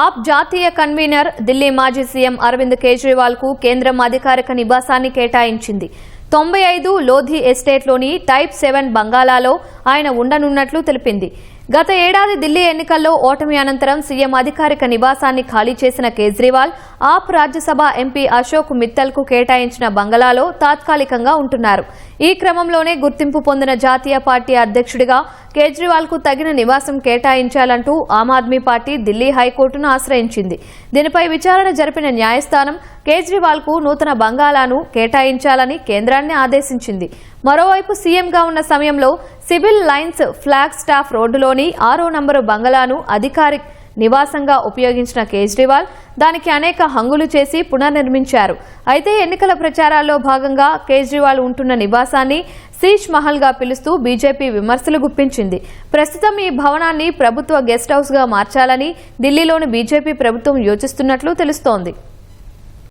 ఆప్ జాతీయ కన్వీనర్ ఢిల్లీ మాజీ సీఎం అరవింద్ కేజ్రీవాల్కు కేంద్రం అధికారిక నివాసాన్ని కేటాయించింది. తొంభై ఐదు లోధి ఎస్టేట్లోని టైప్ సెవెన్ బంగాళాలో ఆయన ఉండనున్నట్లు తెలిపింది. గత ఏడాది ఢిల్లీ ఎన్నికల్లో ఓటమి అనంతరం సీఎం అధికారిక నివాసాన్ని ఖాళీ చేసిన కేజ్రీవాల్ ఆప్ రాజ్యసభ ఎంపీ అశోక్ మిత్తల్కు కేటాయించిన బంగళాలో తాత్కాలికంగా ఉంటున్నారు. ఈ క్రమంలోనే గుర్తింపు పొందిన జాతీయ పార్టీ అధ్యక్షుడిగా కేజ్రీవాల్కు తగిన నివాసం కేటాయించాలంటూ ఆమ్ ఆద్మీ పార్టీ ఢిల్లీ హైకోర్టును ఆశ్రయించింది. దీనిపై విచారణ జరిపిన న్యాయస్థానం కేజ్రీవాల్కు నూతన బంగాళాను కేటాయించాలని కేంద్రాన్ని ఆదేశించింది. మరోవైపు సీఎంగా ఉన్న సమయంలో సివిల్ లైన్స్ ఫ్లాగ్ స్టాఫ్ రోడ్డులోని ఆరో నంబరు బంగళాను అధికారిక నివాసంగా ఉపయోగించిన కేజ్రీవాల్ దానికి అనేక హంగులు చేసి పునర్నిర్మించారు. అయితే ఎన్నికల ప్రచారాల్లో భాగంగా కేజ్రీవాల్ ఉంటున్న నివాసాన్ని శీష్ మహల్గా పిలుస్తూ బీజేపీ విమర్శలు గుప్పించింది. ప్రస్తుతం ఈ భవనాన్ని ప్రభుత్వ గెస్ట్ హౌస్గా మార్చాలని ఢిల్లీలోని బీజేపీ ప్రభుత్వం యోచిస్తున్నట్లు తెలుస్తోంది.